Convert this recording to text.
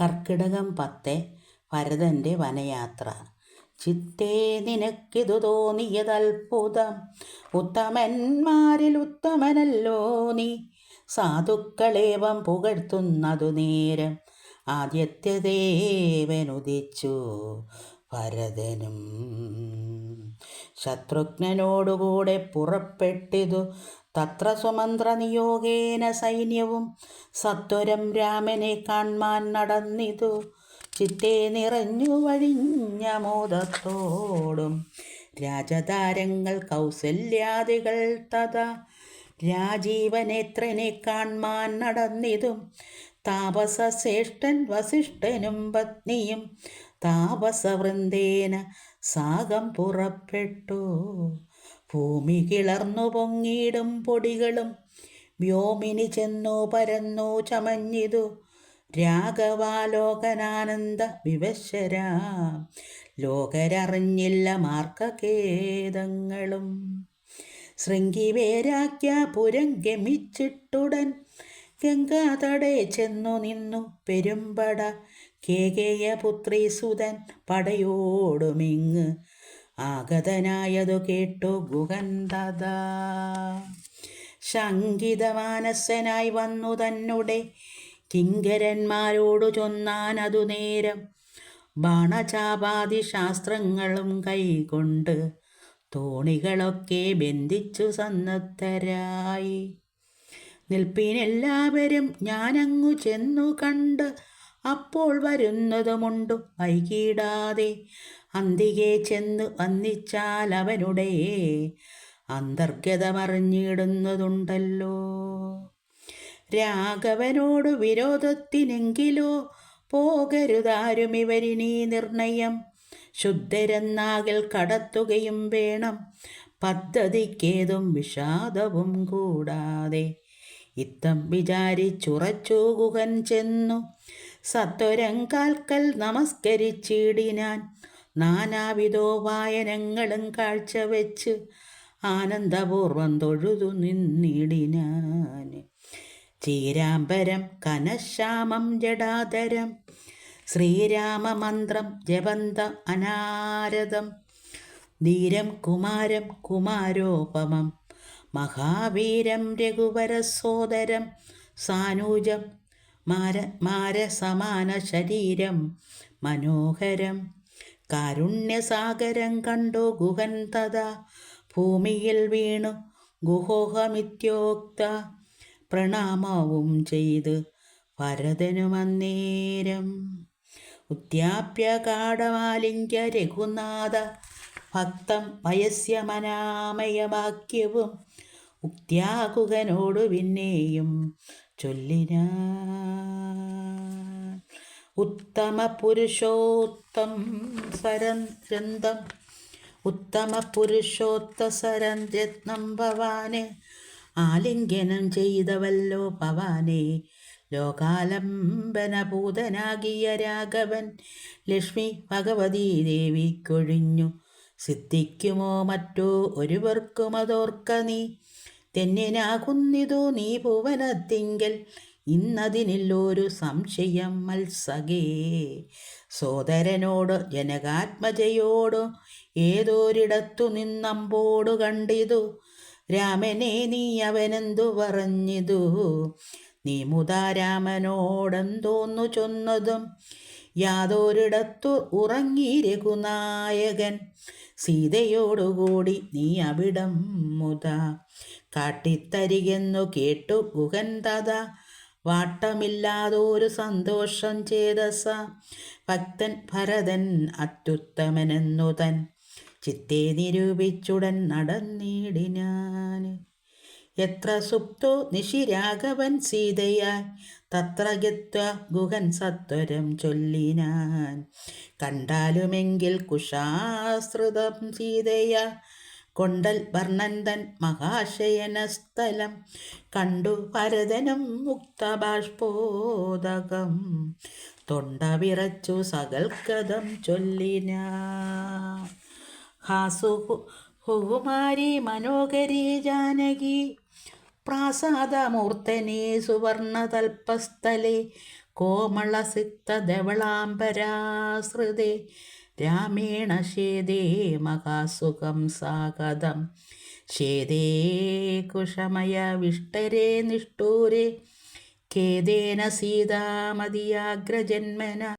കർക്കിടകം പത്ത് ഭരതന്റെ വനയാത്ര. ചിത്തേ നിനക്കിതു തോന്നിയതത്ഭുതം. ഉത്തമന്മാരിൽ ഉത്തമനല്ലോ നീ. സാധുക്കളേവം പുകഴ്ത്തുന്നതു നേരം ആദ്യത്തെ ദേവനുദിച്ചു ഭരതനും. ശത്രുഘ്നോടുകൂടെ പുറപ്പെട്ടിതു. തത്ര സ്വമന്ത്ര നിയോഗേന സൈന്യവും സത്വരം രാമനെ കാൺമാൻ നടന്നിതു. ചിത്തെ നിറഞ്ഞു വഴിഞ്ഞ മോദത്തോടും രാജതാരങ്ങൾ കൗസല്യാദികൾ തഥാ രാജീവനേത്രനെ കാൺമാൻ നടന്നിതും. താപസശ്രേഷ്ഠൻ വസിഷ്ഠനും പത്നിയും താപസവൃന്ദേന സാഗം പുറപ്പെട്ടു. ഭൂമി കിളർന്നു പൊങ്ങിയിടും പൊടികളും വ്യോമിനി ചെന്നു പരന്നു ചമഞ്ഞിതു. രാഘവാലോകനാനന്ദ വിവശരാ. ലോകരറിഞ്ഞില്ല മാർക്കഖേദങ്ങളും ശൃംഗിവേരാക്യ പുരം ഗമിച്ചിട്ടുടൻ ഗംഗാതടേ ചെന്നു നിന്നു പെരുമ്പട കേകേയപുത്രി സുതൻ പടയോടുമിങ്ങ് ആഗതനായതു കേട്ടു ഗുഹന്ത ശങ്കിതമാനസനായി വന്നു തന്നെ കിങ്കരന്മാരോടു ചൊന്നാനതു നേരം ബാണചാപാതി ശാസ്ത്രങ്ങളും കൈകൊണ്ട് തോണികളൊക്കെ ബന്ധിച്ചു സന്നദ്ധരായി. നിൽപ്പിനെല്ലാവരും ഞാനങ്ങു ചെന്നു കണ്ട് അപ്പോൾ വരുന്നതുമുണ്ടു വൈകിടാതെ. അന്തികെ ചെന്ന് വന്നിച്ചാൽ അവനുടെ അന്തർഗതമറിഞ്ഞിടുന്നതുണ്ടല്ലോ. രാഘവനോട് വിരോധത്തിനെങ്കിലോ പോകരുതാരും ഇവരിനീ നിർണയം. ശുദ്ധരെന്നാകിൽ കടത്തുകയും വേണം. പദ്ധതിക്കേതും വിഷാദവും കൂടാതെ. ഇത്തം വിചാരിച്ചുറച്ചു ഗുഹൻ ചെന്നു. സത്വരങ്കാൽക്കൽ നമസ്കരിച്ചിടിനാൻ. നാനാവിധോ വായനങ്ങളും കാഴ്ചവെച്ച് ആനന്ദപൂർവം തൊഴുതു നിന്നിടിനാൻ. ചീരാംബരം കനശ്യാമം ജടാധരം ശ്രീരാമമന്ത്രം ജപന്ത അനാരദം. ധീരം കുമാരം കുമാരോപമം. മഹാവീരം രഘുവരസോദരം. സാനൂജം മാര മാരസമാന ശരീരം മനോഹരം. കാരുണ്യസാഗരം കണ്ടു ഗുഹൻ തഥാ ഭൂമിയിൽ വീണു ഗുഹോഹമിത്യോക്ത. പ്രണാമവും ചെയ്ത് ഭരതനുമന്നേരം ഉദ്യാപ്യ കാടമാലിംഗ്യ രഘുനാഥ ഭക്തം വയസ്യമനാമയവാക്യവും ഉക്ത്യാകുകനോടു പിന്നെയും ചൊല്ലിന ഉത്തമ പുരുഷോത്തം സരന്തം ഉത്തമ പുരുഷോത്ത സരന്തം ഭവാനെ. ആലിംഗനം ചെയ്തവല്ലോ ഭവാനെ. ലോകാലംബനഭൂതനാകിയ രാഘവൻ. ലക്ഷ്മി ഭഗവതീ ദേവി കൊഴിഞ്ഞു. സിദ്ധിക്കുമോ മറ്റോ ഒരുവർക്കുമതോർക്ക നീ. തെന്നിനാകുന്നിതു നീ ഭുവനത്തിങ്കൽ. ഇന്നതിനില്ലൊരു സംശയം മത്സകേ. സോദരനോട് ജനകാത്മജയോടു ഏതോരിടത്തു നിന്നമ്പോടു കണ്ടിതു. രാമനെ നീ അവനെന്തു പറഞ്ഞിതു? നീ മുതാ രാമനോടെന്തോന്നു ചൊന്നതും. യാതൊരിടത്തു ഉറങ്ങി രഘുനായകൻ സീതയോടുകൂടി നീ അവിടം മുത. കാട്ടിത്തരികെന്നു കേട്ടു ഗുഹൻ തഥ വാട്ടമില്ലാതൊരു സന്തോഷം ചേതസ. ഭക്തൻ ഭരതൻ അത്യുത്തമനെന്നു തൻ. ചിത്തെ നിരൂപിച്ചുടൻ നടന്നിടിനാൻ എത്ര സുപ്തോ നിശിരാഘവൻ സീതയായി? തത്ര ഗത്വ ഗുഹൻ സത്വരം ചൊല്ലിനാൻ. കണ്ടാലുമെങ്കിൽ കുശാശ്രിതം സീതയ. കൊണ്ടൽ വർണന്തൻ മഹാശയനസ്ഥലം കണ്ടു ഭരതനും മുക്തബാഷ്പോദകം. തൊണ്ട വിറച്ചു സകൽക്കഥം ചൊല്ലിന. ഹാസു ഹുകുമാരി മനോഹരി ജാനകി. പ്രാസാദമൂർത്തനെ സുവർണതൽപ്പസ്ഥലെ കോമളസിക്തധവളാംബരാശ്രിതേ രാമേണ ശേദേ മഹാസുഖം സാഗതം. ശേദേ കുഷമയ വിഷ്ടരേ നിഷ്ഠൂരേ കേദേന സീതാമതിയാഗ്രജന്മന.